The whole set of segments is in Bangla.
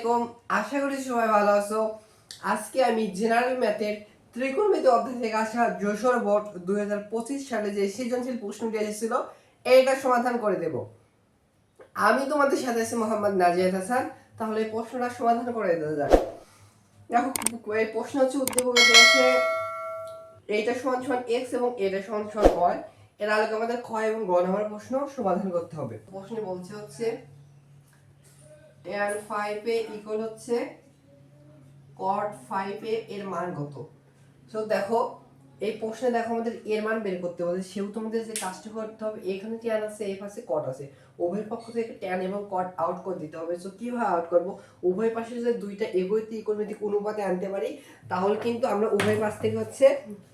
আলাইকুম। আশা করি সবাই ভালো আছো। আজকে আমি জেনারেল ম্যাথের ত্রিকোণমিতি অধ্যায় থেকে আসা যশোর বোর্ড দুই সালে যে সৃজনশীল প্রশ্নটি এসেছিল, এইটার সমাধান করে দেব। আমি তোমাদের সাথে আছি মোহাম্মদ নাজিয়াত হাসান। তাহলে এই প্রশ্নটা সমাধান করে দেওয়া যাক। দেখো, এই প্রশ্ন হচ্ছে উদ্দীপক হচ্ছে এইটা সমান সমান এক্স এবং এটা সমান সমান ওয়াই এর আলোকে আমাদের ক্ষয় এবং গ নাম্বার প্রশ্ন সমাধান করতে হবে। প্রশ্ন বলছে হচ্ছে 5 এ ইকুয়াল হচ্ছে 5 এ এর মান কত? সো দেখো, এই প্রশ্নে দেখো আমাদের এর মান বের করতে হবে। সেহেতু আমাদের যে কাজটা করতে হবে, এখানে ট্যান আছে এই পাশে কট আছে। উভয় পক্ষ থেকে ট্যান এবং কট আউট করে দিতে হবে। সো কীভাবে আউট করব? উভয় পাশে যদি দুইটা এগোইতে ইকোনমিক অনুপাতে আনতে পারি, তাহলে কিন্তু আমরা উভয় পাশ থেকে হচ্ছে,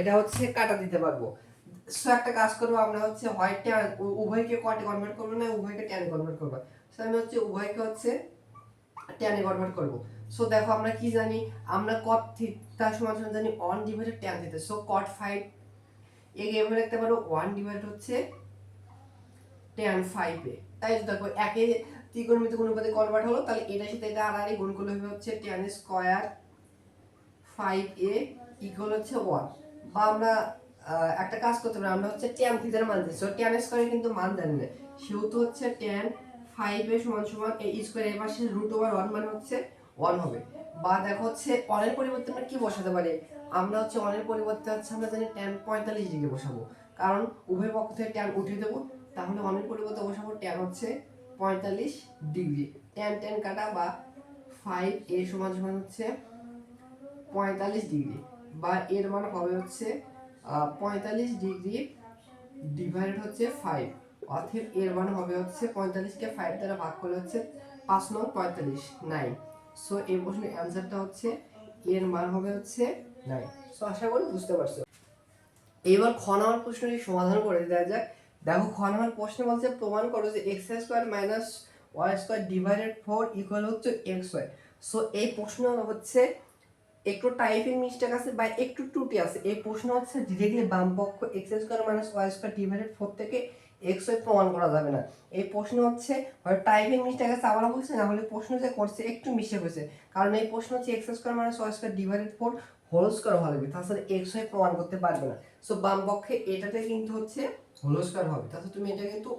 এটা হচ্ছে কাটা দিতে পারব। সো একটা কাজ করব, আমরা হচ্ছে হয় ট্যান উভয়কে কটে কনভার্ট করব না, উভয়কে ট্যানে কনভার্ট করব। সো আমি হচ্ছে উভয়কে হচ্ছে ট্যানে কনভার্ট করব। সো দেখো আমরা কি জানি, আমরা কট থিটা সমান সমান জানি one divided tan theta so cot five একে এভাবে লিখতে পারো ওয়ান ডিভাইড হচ্ছে ট্যান ফাইভ এ। তাই দেখো, একে ত্রিকোণমিতি অনুপাতে কনভার্ট হলো, তাহলে এটার সাথে এটা আরে গুণ করলে হচ্ছে tan square five A equal হচ্ছে ওয়ান বা আমরা একটা কাজ করতে পারি, আমরা হচ্ছে ট্যান থিটার মান দিচ্ছি ট্যান স্কোয়ারে কিন্তু মান জানি না। সেহেতু হচ্ছে ট্যান ফাইভ এ সমান সমান এই স্কোয়ার এর পাশে রুট ওভার ওয়ান মানে হচ্ছে ওয়ান হবে। বা দেখো হচ্ছে অনের পরিবর্তে আমরা কি বসাতে পারি? আমরা হচ্ছে অনের পরিবর্তে হচ্ছে আমরা জানি ট্যান পঁয়তাল্লিশ ডিগ্রি বসাবো। কারণ উভয় পক্ষ থেকে ট্যান উঠিয়ে দেবো, তাহলে অনের পরিবর্তে বসাবো ট্যান হচ্ছে পঁয়তাল্লিশ ডিগ্রি। ট্যান ট্যান কাটা বা ফাইভ এ সমান সমান হচ্ছে পঁয়তাল্লিশ ডিগ্রি। বা এর মান হবে হচ্ছে পঁয়তাল্লিশ ডিগ্রি ডিভাইড হচ্ছে ফাইভ অর্থাৎ এর মান হবে হচ্ছে পঁয়তাল্লিশকে ফাইভ দ্বারা ভাগ করলে হচ্ছে পাঁচ নং পঁয়তাল্লিশ নাইন সো এই প্রশ্নের অ্যান্সারটা হচ্ছে এর মান হবে হচ্ছে নাইন সো আশা করি বুঝতে পারছ। এবার খ নম্বর প্রশ্নটি সমাধান করে দেওয়া যাক। দেখো, খ নম্বর প্রশ্ন বলছে, প্রমাণ করো যে x square minus y square divided four equal হচ্ছে এক্স ওয়াই সো এই প্রশ্ন হচ্ছে একটু টাইপিং মিস্টেক আছে বা একটু ত্রুটি আছে। এই প্রশ্ন হচ্ছে ডিরেক্টলি বাম পক্ষ x square minus y square divided four থেকে এক্স ওয়াই প্রমাণ করা যাবে না। এই প্রশ্ন হচ্ছে, হয় টাইপিং মিস্টেক আছে আবার বলছে, না হলে প্রশ্ন যে করছে, একটু মিস্টেক হয়েছে কারণ এই প্রশ্ন হচ্ছে x square minus y square divided four whole square লাগবে তাছাড়া এক্স ওয়াই প্রমাণ করতে পারবে না। সো বাম পক্ষে এটাতে কিন্তু হচ্ছে হোল স্কোয়ার হবে। তাছাড়া তুমি এটা কিন্তু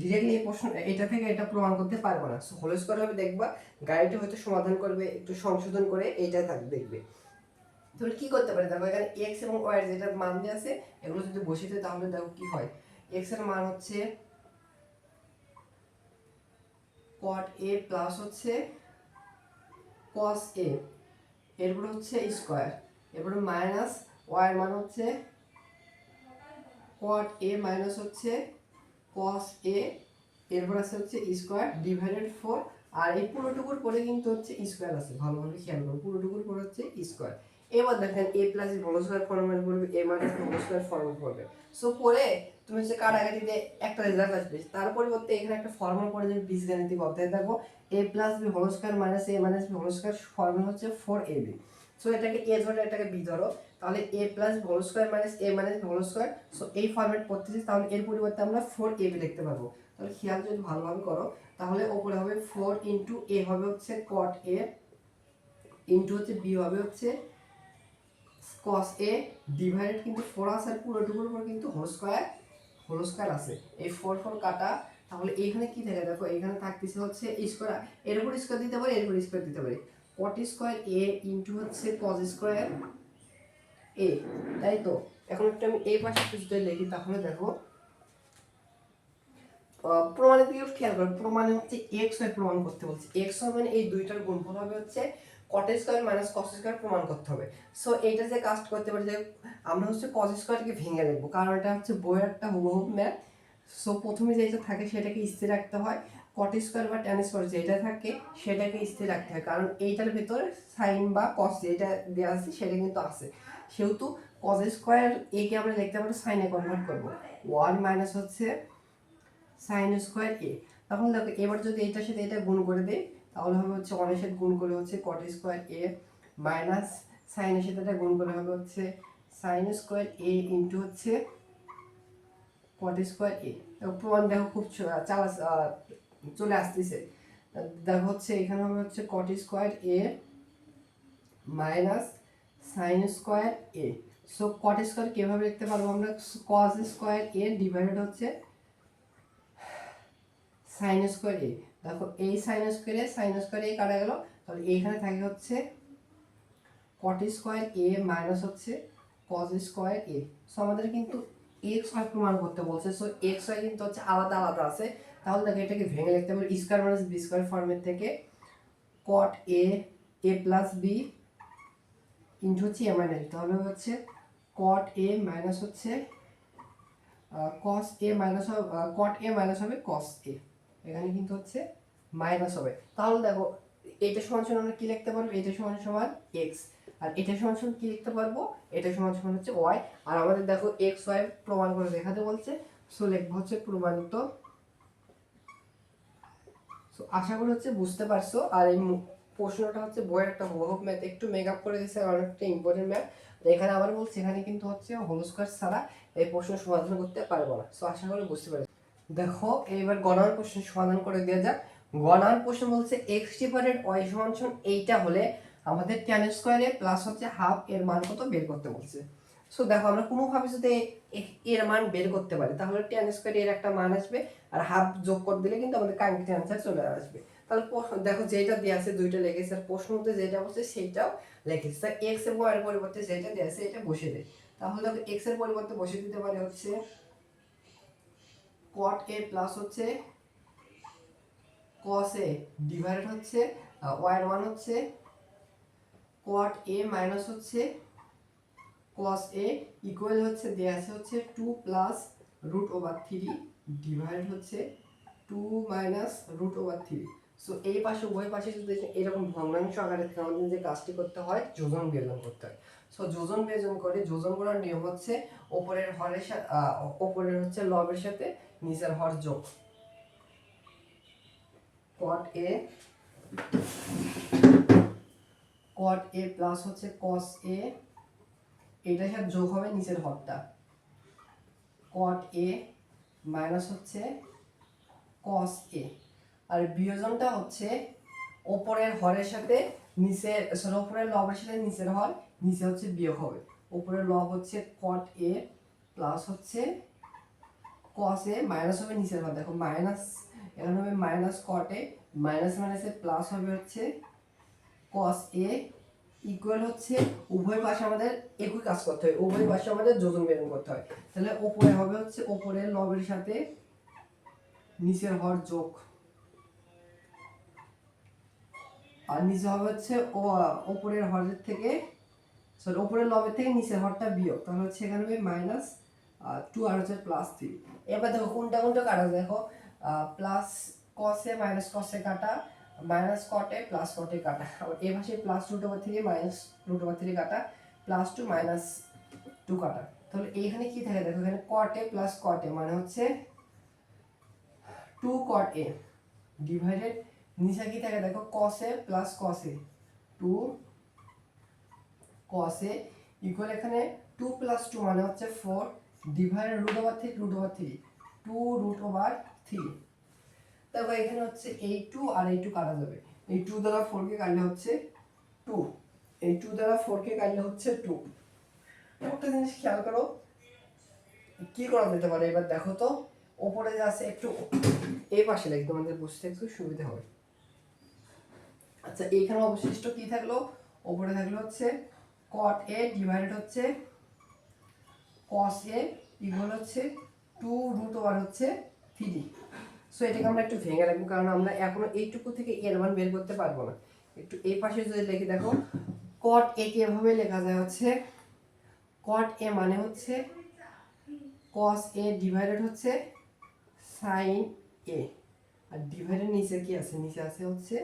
ডিরেক্টলি এই প্রশ্ন, এটা থেকে এটা প্রমাণ করতে পারবে না। সো হোল স্কোয়ার হবে, দেখবা, গাড়িটা হয়তো সমাধান করবে, একটু সংশোধন করে এইটা থাকবে দেখবে। তাহলে কি করতে পারে? দেখো, এখানে এক্স এবং ওয়াই যেটা মান দিয়ে আছে, এগুলো যদি দেয় তাহলে দেখো কি হয়? এক্সের মান হচ্ছে কট এ প্লাস হচ্ছে কস এ এরপরে হচ্ছে স্কোয়ার এরপরে মাইনাস ওয়াই এর মান হচ্ছে কট এ মাইনাস হচ্ছে কস এ এরপর আছে হচ্ছে স্কোয়ার ডিভাইডেড ফোর আর এই পুরোটুকুর পরে কিন্তু হচ্ছে স্কোয়ার আছে। ভালোভাবে খেয়াল করো। পুরোটুকুর পরে হচ্ছে স্কোয়ার এবার দেখেন A plus whole square format করবে। A minus whole square format করবে। সো পরে তুমি হচ্ছে কাটাকাটিতে একটা রেজাল্ট আসবে। তার পরিবর্তে এখানে একটা ফর্মুলা পড়ে যাবে, বীজগাণিতিক অধ্যায়। দেখো A plus B whole square minus A minus B whole square formula হচ্ছে ফোর এ বি সো এটাকে এ ধরো, এটাকে বি ধরো। তাহলে A plus whole square minus A minus whole square so এই ফর্মেট পড়তেছি, তাহলে এর পরিবর্তে আমরা ফোর এ বি লিখতে পারব তাহলে খেয়াল যদি ভালোভাবে করো, তাহলে ওপরে হবে ফোর ইন্টু এ হবে হচ্ছে কট এ ইন্টু হচ্ছে বি হবে হচ্ছে কস এ ডিভাইডেড কিন্তু ফোর আসার পুরোটুকুর উপর কিন্তু হোল স্কোয়ার হোল স্কোয়ার আছে। এই ফোর ফোর কাটা, তাহলে এইখানে কি থাকে? দেখো এখানে থাকতেছে হচ্ছে স্কোয়ার এর উপর স্কোয়ার দিতে পারি, এর উপর স্কোয়ার দিতে পারি। কট স্কোয়ার এ ইন্টু হচ্ছে কস স্কোয়ার এ তাই তো? এখন একটু আমি এই পাশে যদি লিখি, তাহলে দেখো প্রমাণের দিকে খেয়াল করো। প্রমাণে হচ্ছে এক্স ওয়াই প্রমাণ করতে বলছে। এক্স ওয়াই মানে এই দুইটার গুণফল হবে হচ্ছে cot square minus cos square প্রমাণ করতে হবে। সো এইটা যে কাজ করতে পারি, যে আমরা হচ্ছে কস স্কোয়ারকে ভেঙে লিখব কারণ এটা হচ্ছে বইয়ের একটা হুবহুব ম্যাথ সো প্রথমে যেটা থাকে সেটাকে স্থির রাখতে হয়। কট স্কোয়ার বা ট্যান স্কোয়ার যেটা থাকে, সেটাকে স্থির রাখতে হয়। কারণ এইটার ভেতরে সাইন বা কস যেটা দেওয়া আছে, সেটা কিন্তু আছে। সেহেতু কস স্কোয়ার একে আমরা লিখতে পারি সাইনে কনভার্ট করব। ওয়ান মাইনাস হচ্ছে সাইন স্কোয়ার এ তখন দেখো, এবার যদি এটার সাথে এটা গুণ করে দেই তাহলে হবে হচ্ছে ওয়ানের সাথে গুণ করে হচ্ছে কট স্কোয়ার এ মাইনাস সাইনের সাথে এটা গুণ করে হবে হচ্ছে সাইন স্কোয়ার এ ইন্টু হচ্ছে কট স্কোয়ার এ প্রমাণ দেখো খুব চালা চলে আসতেছে। দেখো হচ্ছে এখানে হবে হচ্ছে cot square A minus sine square A so cot square কীভাবে লিখতে পারব আমরা? কস স্কোয়ার এ ডিভাইডেড হচ্ছে সাইন স্কোয়ার এ দেখো, এই সাইন স্কোয়ারে সাইন স্কোয়ার এ কাটা গেল। তাহলে এইখানে থাকে হচ্ছে কট স্কোয়ার এ মাইনাস হচ্ছে কস স্কোয়ার এ সো আমাদের কিন্তু এক্স ওয়াই প্রমাণ করতে বলছে। সো এক্স ওয়াই কিন্তু হচ্ছে আলাদা আলাদা আছে। তাহলে দেখো, এটাকে ভেঙে লিখতে পারি স্কোয়ার মাইনাস বি স্কোয়ার ফর্মের থেকে cot A A plus B into হচ্ছে এ মাইনাস তাহলে হচ্ছে কট এ মাইনাস হচ্ছে কস এ মাইনাস হবে কট এ মাইনাস হবে কস এ এখানে কিন্তু হচ্ছে মাইনাস হবে। তাহলে দেখো, এটা সমান সমান আমরা কি লিখতে পারব? এটা সমান সমান এক্স আর এটা সমান সমান কি লিখতে পারব? এটা সমান সমান হচ্ছে ওয়াই আর আমাদের দেখো এক্স ওয়াই প্রমাণ করে দেখাতে বলছে। সো লিখব হচ্ছে প্রমাণিত। সো আশা করি হচ্ছে বুঝতে পারছ। আর এই প্রশ্নটা হচ্ছে বইয়ের একটা বহুব ম্যাথ একটু মেকআপ করে দিয়েছে আর অনেকটা ইম্পর্টেন্ট ম্যাথ এখানে আবার বলছে, এখানে কিন্তু হচ্ছে হোল ছাড়া এই প্রশ্ন সমাধান করতে পারব না। সো আশা করি বুঝতে পারছি। দেখো এইবার গণার প্রশ্ন সমাধান করে দেওয়া যাক। গণার প্রশ্ন বলছে এক্স ডিভাইডেড ওয়াই সমান সমান এইটা হলে আমাদের টেন স্কোয়ারে প্লাস হচ্ছে হাফ এর মান কত বের করতে বলছে। সো দেখো, আমরা কোনোভাবে যদি এর মান বের করতে পারি, তাহলে টেন স্কোয়ার এর একটা মান আসবে আর হাফ যোগ করে দিলে কিন্তু আমাদের কাঙ্ক্ষিত অ্যান্সার চলে আসবে। তাহলে দেখো, যেটা দেওয়া আছে দুইটা লেগেছে, আর প্রশ্ন মধ্যে যেটা বলছে সেইটাও লেগেছে। তা এক্সের পরিবর্তে যেটা দেওয়া আছে এটা বসে দেয়। তাহলে দেখো এক্সের পরিবর্তে বসে দিতে পারে হচ্ছে কট এ প্লাস হচ্ছে কস এ ডিভাইডেড হচ্ছে ওয়াই এর মান হচ্ছে কট এ মাইনাস হচ্ছে cos a ইকুয়াল হচ্ছে, দেয়া আছে হচ্ছে two plus root over three divide হচ্ছে two minus root over three so এই পাশে, উভয় পাশে যদি এরকম ভগ্নাংশ আকারে আমাদের যে কাজটি করতে হয়, যোজন বিয়োজন করতে হয়। সো যোজন বিয়োজন করে যোজন করার নিয়ম হচ্ছে ওপরের হরের সাথে ওপরের হচ্ছে লবের সাথে নিচের হর যোগ। কট এ কট এ প্লাস হচ্ছে কস এ এটার সাথে যোগ হবে নিচের হরটা। কট এ মাইনাস হচ্ছে কস এ আর বিয়োজনটা হচ্ছে ওপরের হরের সাথে নিচের সরি ওপরের লবের সাথে নিচের হর, নিচে হচ্ছে বিয়োগ হবে। ওপরের লব হচ্ছে কট এ প্লাস হচ্ছে কস এ মাইনাস হবে নিচের হর। দেখো মাইনাস এখানে হবে মাইনাস কট এ মাইনাস মাইনাসে প্লাস হবে হচ্ছে কস এ ইকুয়াল হচ্ছে উভয় পাশে আমাদের একই কাজ করতে হয়। উভয় পাশে আমাদের যোজন বেরন করতে হয়। তাহলে ওপরে হবে হচ্ছে ওপরের লবের সাথে নিচের হর যোগ। আর নিচে হবে হচ্ছে ও, ওপরের হরের থেকে সরি ওপরের লবের থেকে নিচের হরটা বিয়োগ। তাহলে হচ্ছে এখানে হবে মাইনাস টু আর হচ্ছে প্লাস থ্রি এবার দেখো কোনটা কোনটা কাটা? দেখো প্লাস কসে মাইনাস কসে কাটা মাইনাস কটে প্লাস কটে। কাটা এই পাশে plus root over three minus root over three কাটা প্লাস টু মাইনাস টু কাটা। তাহলে এইখানে কি থাকে? দেখো এখানে কটে প্লাস কটে মানে হচ্ছে টু কট এ ডিভাইডেড নিচে কি থাকে দেখো কসে প্লাস কসে টু কসে ইকুয়াল এখানে টু প্লাস টু মানে হচ্ছে four divided root over three root over three two root over three তারপর এখানে হচ্ছে এই টু আর এই টু কাটা যাবে। এই টু দ্বারা ফোরকে কাটলে হচ্ছে টু এই টু দ্বারা ফোরকে কাটলে হচ্ছে টু একটা জিনিস খেয়াল করো, কি করা যেতে পারে? এবার দেখো তো, ওপরে যে আছে একটু এই পাশে লাগবে তোমাদের বুঝতে একটু সুবিধা হবে। আচ্ছা এইখানে অবশিষ্ট কি থাকল? ওপরে থাকল হচ্ছে কট এ ডিভাইডেড হচ্ছে কস এ ইকুয়াল হচ্ছে টু রুট ওভার হচ্ছে থ্রি সো এটাকে আমরা একটু ভেঙে রাখব, কারণ আমরা এখনও এইটুকু থেকে এর মান বের করতে পারব না। একটু এই পাশে যদি লিখে দেখো কট এ কে এভাবে লেখা যায় হচ্ছে কট এ মানে হচ্ছে কস এ ডিভাইডেড হচ্ছে সাইন এ আর ডিভাইডেড নিচে কি আছে? নিচে আছে হচ্ছে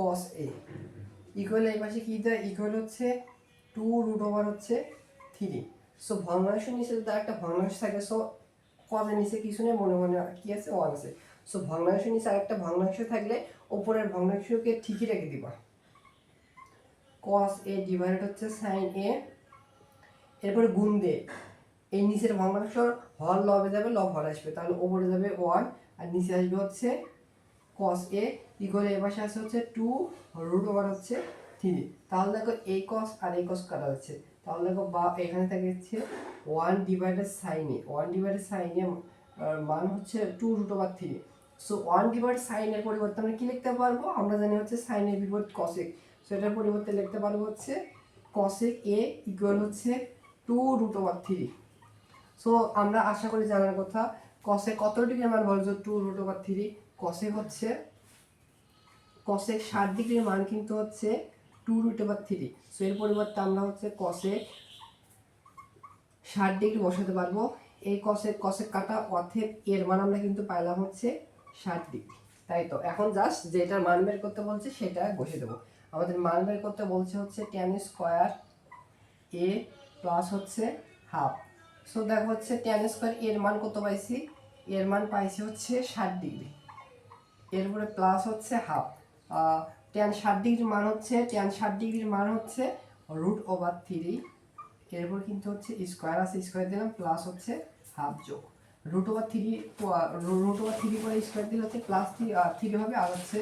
কস এ ইকুয়াল এই পাশে কি দেয়? ইকুয়াল হচ্ছে টু রুট ওভার হচ্ছে থ্রি সো ভগ্নাংশ নিচে যদি একটা ভগ্নাংশ থাকে। সো কজের নিচে কিছু নেই, মনে মনে কি আছে? ওয়ান আছে। সো ভগ্নাংশ নিচে আরেকটা ভগ্নাংশ থাকলে ওপরের ভগ্নাংশকে ঠিকই রেখে দিবা। কস এ ডিভাইডেড হচ্ছে সাইন এ এরপরে গুণ দে। এই নিচের ভগ্নাংশ হর লবে যাবে, লব হর আসবে। তাহলে ওপরে যাবে ওয়ান আর নিচে আসবে হচ্ছে কস এ ইকুয়াল এর পাশে আছে হচ্ছে টু রুট ওভার হচ্ছে থ্রি তাহলে দেখো এই কস আর এই কস কাটা যাচ্ছে। তাহলে দেখো বা এখানে থাকে হচ্ছে one divided sine A one divided sine A মান হচ্ছে two root over three so one divide সাইনের পরিবর্তে আমরা কি লিখতে পারব? আমরা জানি হচ্ছে সাইনের বিপরীত কসেক সো এটার পরিবর্তে লিখতে পারব হচ্ছে কসেক এ ইকুয়াল হচ্ছে two root over three so আমরা আশা করি জানার কথা কসে কত ডিগ্রি মান বলছো? টু রুট ওভার থ্রি কসে হচ্ছে কসে ষাট ডিগ্রির মান কিন্তু হচ্ছে two root over three so এর পরিবর্তে আমরা হচ্ছে কসে ষাট ডিগ্রি বসাতে পারব। এই কসে কসে কাটা অথের এর মান আমরা কিন্তু পাইলাম হচ্ছে ষাট ডিগ্রি। তাই তো? এখন জাস্ট যেটার মান বের করতে বলছে, সেটা বসে দেবো। আমাদের মান বের করতে বলছে হচ্ছে টেন স্কোয়ার এ প্লাস হচ্ছে হাফ সো দেখো হচ্ছে টেন স্কোয়ার এর মান কত পাইছি? এর মান পাইছি হচ্ছে ষাট ডিগ্রি। এরপরে প্লাস হচ্ছে হাফ টেন ষাট ডিগ্রির মান হচ্ছে টেন ষাট ডিগ্রির মান হচ্ছে রুট ওভার থ্রি এরপর কিন্তু হচ্ছে স্কোয়ার আছে স্কোয়ার দিলাম প্লাস হচ্ছে হাফ যোগ। Root over three root over three করে স্কোয়ার দিলে হচ্ছে প্লাস থ্রি থ্রি হবে, আর হচ্ছে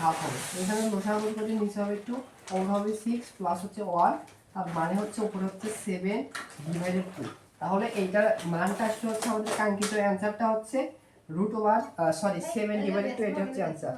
হাফ হবে। এখানে লোসাগুলো করে নিচে হবে একটু ওর হবে সিক্স প্লাস হচ্ছে ওয়ান আর মানে হচ্ছে উপরে হচ্ছে সেভেন ডিভাইডেড টু তাহলে এইটার মানটা আসলে হচ্ছে আমাদের কাঙ্ক্ষিত অ্যান্সারটা হচ্ছে root over sorry seven divided two এটা হচ্ছে অ্যান্সার